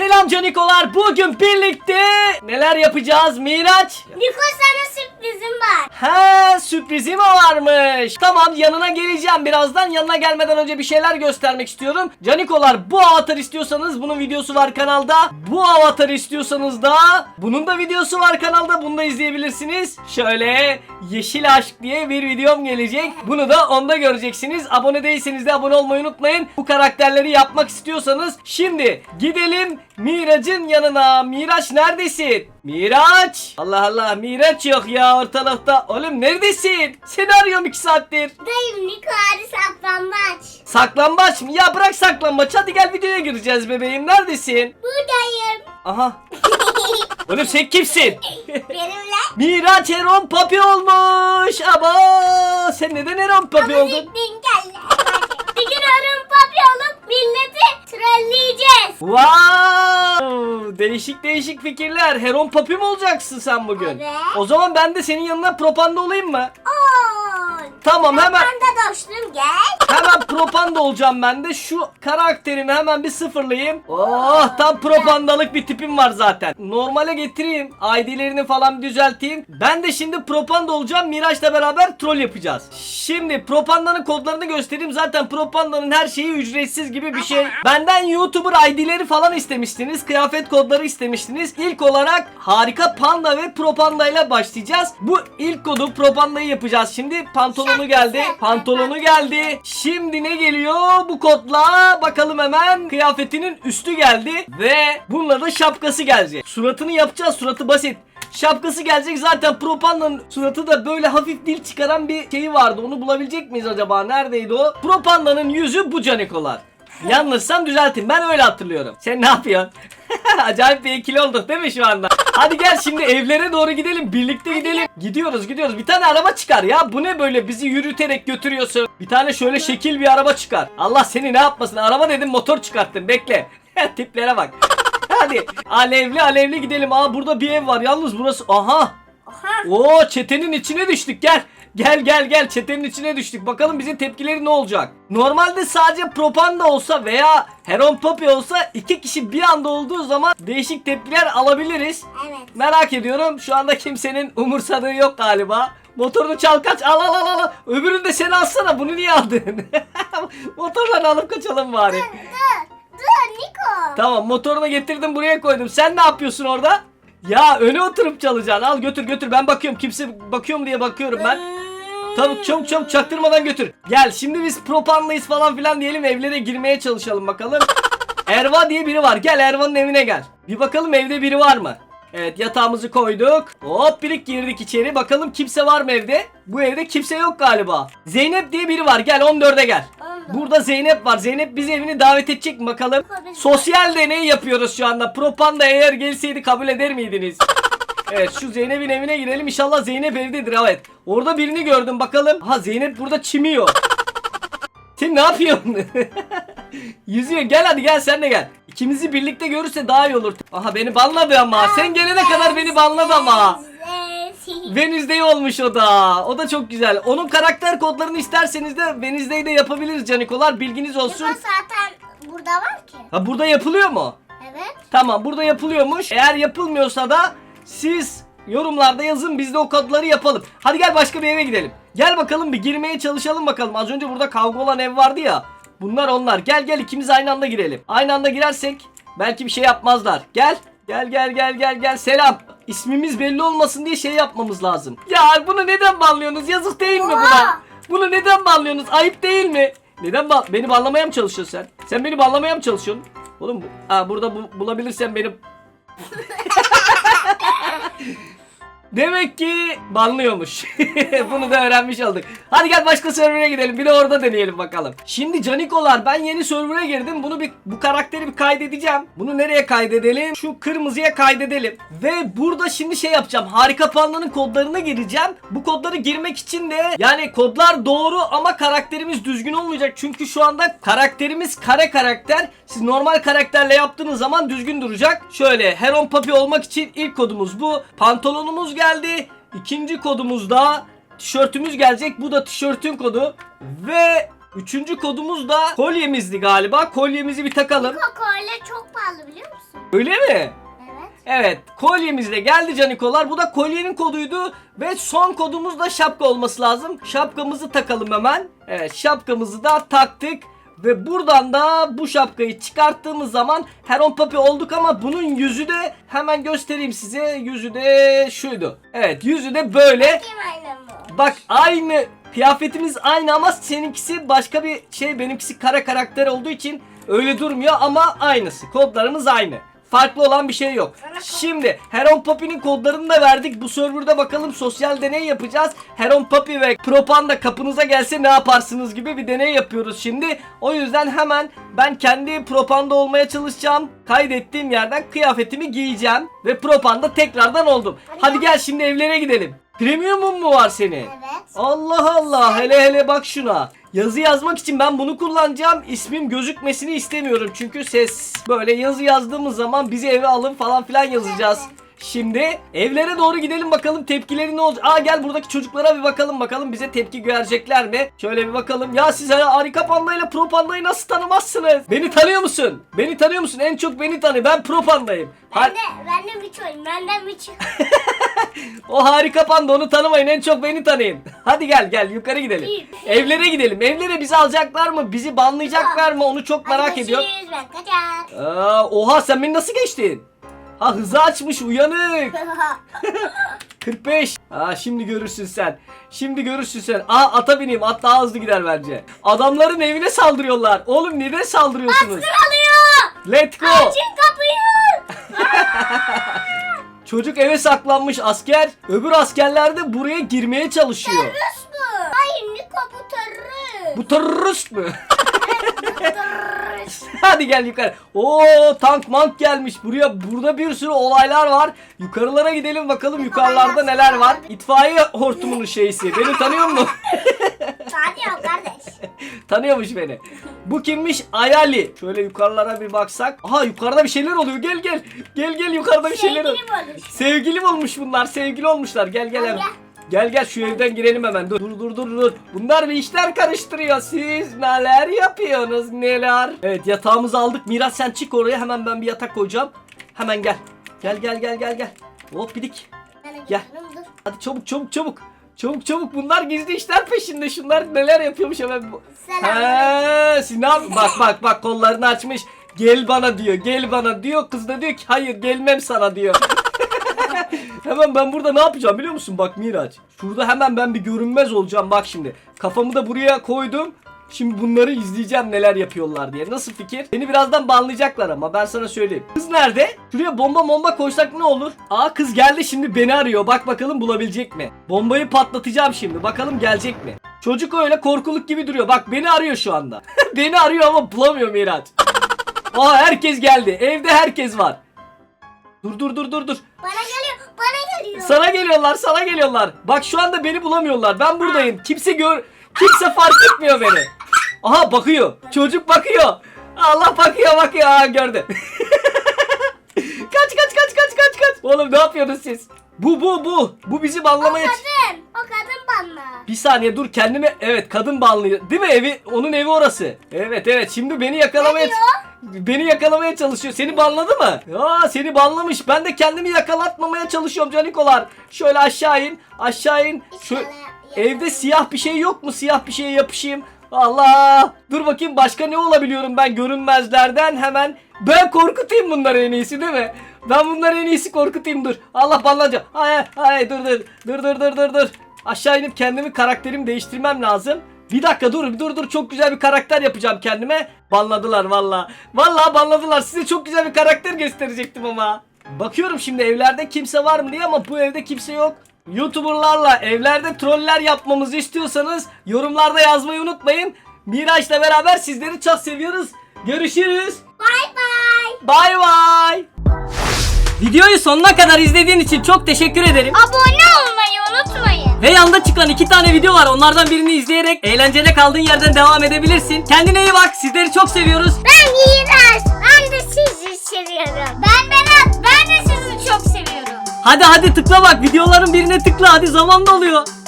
Selam canikolar. Bugün birlikte neler yapacağız Miraç? Niko sana sürprizim var. Ha sürprizi mi varmış? Tamam yanına geleceğim birazdan. Yanına gelmeden önce bir şeyler göstermek istiyorum. Canikolar bu avatar istiyorsanız bunun videosu var kanalda. Bu avatar istiyorsanız da bunun da videosu var kanalda. Bunu da izleyebilirsiniz. Şöyle Yeşil Aşk diye bir videom gelecek. Bunu da onda göreceksiniz. Abone değilseniz de abone olmayı unutmayın. Bu karakterleri yapmak istiyorsanız şimdi gidelim Miraç'ın yanına. Miraç neredesin? Miraç! Allah Allah Miraç yok ya ortalıkta. Oğlum neredesin? Seni arıyorum 2 saattir. Dayım Niko hadi saklambaç. Saklambaç mı? Ya bırak saklambaç. Hadi gel videoya gireceğiz bebeğim. Neredesin? Buradayım. Aha. Oğlum sen kimsin? Benimle. Miraç Heron Papi olmuş. Ama sen neden Heron Papi oldun? Din geldi. Bir gün arın papi olup milleti trolleyeceğiz. Wow! Değişik değişik fikirler. Heron Papi mi olacaksın sen bugün? Evet. O zaman ben de senin yanına propanda olayım mı? Oo. Tamam hemen Ben de dostum gel. hemen propanda olacağım ben de. Şu karakterimi hemen bir sıfırlayayım. Oh tam propandalık bir tipim var zaten. Normale getireyim. ID'lerini falan düzelteyim. Ben de şimdi propanda olacağım. Miraç'la beraber troll yapacağız. Şimdi propandanın kodlarını göstereyim. Zaten propandanın her şeyi ücretsiz gibi bir şey. Benden YouTuber ID'leri falan istemiştiniz. Kıyafet kodları istemiştiniz. İlk olarak harika panda ve propanda ile başlayacağız. Bu ilk kodu propandayı yapacağız. Şimdi pantolonu geldi. Pantolonu geldi. Şimdi ne geliyor? Bu kodla bakalım hemen kıyafetinin üstü geldi ve bununla da şapkası gelecek. Suratını yapacağız. Suratı basit. Şapkası gelecek zaten Propanda'nın suratı da böyle hafif dil çıkaran bir şeyi vardı. Onu bulabilecek miyiz acaba? Neredeydi o? Propanda'nın yüzü bu canikolar. Yanlışsam düzeltin. Ben öyle hatırlıyorum. Sen ne yapıyorsun? Acayip bir ikili olduk değil mi şu anda? Hadi gel şimdi evlere doğru gidelim. Birlikte gidelim. Gidiyoruz gidiyoruz. Bir tane araba çıkar ya. Bu ne böyle bizi yürüterek götürüyorsun. Bir tane şöyle şekil bir araba çıkar. Allah seni ne yapmasın. Araba dedim motor çıkarttın. Bekle. Tiplere bak. Hadi alevli alevli gidelim. Aa burada bir ev var. Yalnız burası. Aha. Oha. Oo çetenin içine düştük. Gel. Gel gel gel çetenin içine düştük. Bakalım bizim tepkileri ne olacak? Normalde sadece propanda olsa veya Heron Poppy olsa iki kişi bir anda olduğu zaman değişik tepkiler alabiliriz. Evet. Merak ediyorum. Şu anda kimsenin umursadığı yok galiba. Motorunu çal kaç al al al al. Öbürünü de sen alsana. Bunu niye aldın? Motorları alıp kaçalım bari. Dur. Dur Niko. Tamam motorunu getirdim buraya koydum. Sen ne yapıyorsun orada? Ya öne oturup çalacaksın. Al götür götür. Ben bakıyorum. Kimse bakıyorum diye bakıyorum ben. Tabii çabuk çabuk çaktırmadan götür. Gel şimdi biz propanlıyız falan filan diyelim evlere girmeye çalışalım bakalım. Erva diye biri var. Gel Erva'nın evine gel. Bir bakalım evde biri var mı? Evet yatağımızı koyduk. Hop birik girdik içeri. Bakalım kimse var mı evde? Bu evde kimse yok galiba. Zeynep diye biri var. Gel 14'e gel. 14. Burada Zeynep var. Zeynep bizi evine davet edecek mi bakalım? Sosyal deney yapıyoruz şu anda. Propanda eğer gelseydi kabul eder miydiniz? Evet şu Zeynep'in evine girelim. İnşallah Zeynep evdedir evet. Orada birini gördüm bakalım. Ha Zeynep burada çimiyor. Sen ne yapıyorsun? Yüzüyor. Gel hadi gel sen de gel. İkimizi birlikte görürse daha iyi olur. Aha beni banladı ama. Sen gelene kadar beni banladı ama. Wednesday olmuş o da. O da çok güzel. Onun karakter kodlarını isterseniz de Wednesday'de yapabiliriz canikolar. Bilginiz olsun. Niko zaten burada var ki. Ha burada yapılıyor mu? Evet. Tamam burada yapılıyormuş. Eğer yapılmıyorsa da siz yorumlarda yazın biz de o kodları yapalım. Hadi gel başka bir eve gidelim. Gel bakalım bir girmeye çalışalım bakalım. Az önce burada kavga olan ev vardı ya. Bunlar onlar. Gel gel ikimiz aynı anda girelim. Aynı anda girersek belki bir şey yapmazlar. Gel. Gel gel gel gel gel selam. İsmimiz belli olmasın diye şey yapmamız lazım. Ya bunu neden banlıyorsunuz? Yazık değil mi buna? Bunu neden banlıyorsunuz? Ayıp değil mi? Neden ba beni banlamaya mı çalışıyorsun sen? Sen beni banlamaya mı çalışıyorsun? Oğlum bu- ha, burada bu- bulabilirsen beni ハハハハ! Demek ki banlıyormuş. Bunu da öğrenmiş olduk. Hadi gel başka server'a gidelim. Bir de orada deneyelim bakalım. Şimdi canikolar ben yeni server'a girdim. Bunu bir bu karakteri bir kaydedeceğim. Bunu nereye kaydedelim? Şu kırmızıya kaydedelim. Ve burada şimdi şey yapacağım. Harika Panda'nın kodlarına gireceğim. Bu kodları girmek için de yani kodlar doğru ama karakterimiz düzgün olmayacak. Çünkü şu anda karakterimiz kare karakter. Siz normal karakterle yaptığınız zaman düzgün duracak. Şöyle Heron Papi olmak için ilk kodumuz bu. Pantolonumuz geldi. İkinci kodumuz da tişörtümüz gelecek. Bu da tişörtün kodu. Ve Üçüncü kodumuz da kolyemizdi galiba. Kolyemizi bir takalım. Kokoyla çok pahalı biliyor musun? Öyle mi? Evet. Evet kolyemiz de geldi canikolar. Bu da kolyenin koduydu. Ve son kodumuz da şapka olması lazım. Şapkamızı takalım hemen. Evet şapkamızı da taktık. Ve buradan da bu şapkayı çıkarttığımız zaman Heron Papi olduk ama bunun yüzü de hemen göstereyim size. Yüzü de şuydu. Evet yüzü de böyle. Bak aynı kıyafetimiz aynı ama seninkisi başka bir şey benimkisi kara karakter olduğu için öyle durmuyor ama aynısı. Kodlarımız aynı. Farklı olan bir şey yok. Şimdi Heron Papi'nin kodlarını da verdik. Bu serverda bakalım sosyal deney yapacağız. Heron Papi ve Propanda kapınıza gelse ne yaparsınız gibi bir deney yapıyoruz şimdi. O yüzden hemen ben kendi Propanda olmaya çalışacağım. Kaydettiğim yerden kıyafetimi giyeceğim. Ve Propanda tekrardan oldum. Hadi gel şimdi evlere gidelim. Premium'un mu var senin? Evet. Allah Allah hele hele bak şuna. Yazı yazmak için ben bunu kullanacağım. İsmim gözükmesini istemiyorum. Çünkü ses böyle yazı yazdığımız zaman bizi eve alın falan filan yazacağız. Şimdi evlere doğru gidelim bakalım tepkileri ne olacak. Aa gel buradaki çocuklara bir bakalım bakalım bize tepki verecekler mi? Şöyle bir bakalım. Ya siz harika panda ile pro pandayı nasıl tanımazsınız? Beni tanıyor musun? Beni tanıyor musun? En çok beni tanı. Ben pro pandayım. Ben de, ben de bir çoğuyum. Benden bir çoğu. O harika panda onu tanımayın en çok beni tanıyın. Hadi gel gel yukarı gidelim. Evlere gidelim. Evlere bizi alacaklar mı? Bizi banlayacaklar mı? Onu çok merak ediyorum. Ben kaçar. Aa, oha sen beni nasıl geçtin? Ha hızı açmış uyanık. 45. Aa şimdi görürsün sen. Şimdi görürsün sen. Aa ata bineyim. At daha hızlı gider bence. Adamların evine saldırıyorlar. Oğlum neden saldırıyorsunuz? Alıyor. Let's go. Açın kapıyı. Çocuk eve saklanmış asker. Öbür askerler de buraya girmeye çalışıyor. Terörist bu. Hayır Niko bu terörist. Bu terörist terörist. Hadi gel yukarı. Oo tank mank gelmiş. Buraya burada bir sürü olaylar var. Yukarılara gidelim bakalım yukarılarda neler var. İtfaiye hortumunun şeysi. Beni tanıyor musun? Tanıyor kardeş. Tanıyormuş beni. Bu kimmiş? Ayali. Şöyle yukarılara bir baksak. Aha yukarıda bir şeyler oluyor. Gel gel. Gel gel yukarıda bir şeyler oluyor. Sevgilim olmuş. Sevgilim olmuş bunlar. Sevgili olmuşlar. Gel gel hemen. Gel. Gel gel şu evden girelim hemen. Dur dur dur dur. Bunlar bir işler karıştırıyor. Siz neler yapıyorsunuz neler? Evet yatağımızı aldık. Miras sen çık oraya. Hemen ben bir yatak koyacağım. Hemen gel. Gel gel gel gel gel. Hop de Gel. Hadi çabuk çabuk çabuk. Çabuk çabuk bunlar gizli işler peşinde. Şunlar neler yapıyormuş hemen. He, yap- Bak bak bak kollarını açmış. Gel bana diyor. Gel bana diyor. Kız da diyor ki hayır gelmem sana diyor. hemen ben burada ne yapacağım biliyor musun? Bak Miraç. Şurada hemen ben bir görünmez olacağım. Bak şimdi. Kafamı da buraya koydum. Şimdi bunları izleyeceğim neler yapıyorlar diye. Nasıl fikir? Beni birazdan banlayacaklar ama ben sana söyleyeyim. Kız nerede? Şuraya bomba bomba koysak ne olur? Aa kız geldi şimdi beni arıyor. Bak bakalım bulabilecek mi? Bombayı patlatacağım şimdi. Bakalım gelecek mi? Çocuk öyle korkuluk gibi duruyor. Bak beni arıyor şu anda. beni arıyor ama bulamıyor Miraç. Aa herkes geldi. Evde herkes var. Dur dur dur dur dur. Bana geliyor. Bana geliyor. Sana geliyorlar, sana geliyorlar. Bak şu anda beni bulamıyorlar. Ben buradayım. Kimse gör kimse fark etmiyor beni. Aha bakıyor. Çocuk bakıyor. Allah bakıyor bakıyor. Aa gördü. kaç kaç kaç kaç kaç kaç. Oğlum ne yapıyorsunuz siz? Bu bu bu. Bu bizi o banlamaya... kadın. O kadın bana. Bir saniye dur kendime evet kadın banlıyor. Değil mi evi? Onun evi orası. Evet evet şimdi beni yakalamaya Ne beni yakalamaya çalışıyor. Seni banladı mı? Aa seni banlamış. Ben de kendimi yakalatmamaya çalışıyorum canikolar. Şöyle aşağı in. Aşağı in. Şu evde siyah bir şey yok mu? Siyah bir şeye yapışayım. Allah! Dur bakayım başka ne olabiliyorum ben görünmezlerden hemen. Ben korkutayım bunları en iyisi değil mi? Ben bunları en iyisi korkutayım dur. Allah banlanacağım. Hay hay dur dur. Dur dur dur dur dur. Aşağı inip kendimi karakterimi değiştirmem lazım. Bir dakika dur dur dur çok güzel bir karakter yapacağım kendime. Banladılar valla. Valla banladılar. Size çok güzel bir karakter gösterecektim ama. Bakıyorum şimdi evlerde kimse var mı diye ama bu evde kimse yok. YouTuber'larla evlerde troller yapmamızı istiyorsanız yorumlarda yazmayı unutmayın. Miraç'la beraber sizleri çok seviyoruz. Görüşürüz. Bye bye. Bay bay. Videoyu sonuna kadar izlediğin için çok teşekkür ederim. Abone olmayı unutmayın. Ve yanda çıkan iki tane video var. Onlardan birini izleyerek eğlencene kaldığın yerden devam edebilirsin. Kendine iyi bak. Sizleri çok seviyoruz. Ben Yiğidaş. Ben de sizi seviyorum. Hadi hadi tıkla bak. Videoların birine tıkla. Hadi zaman doluyor.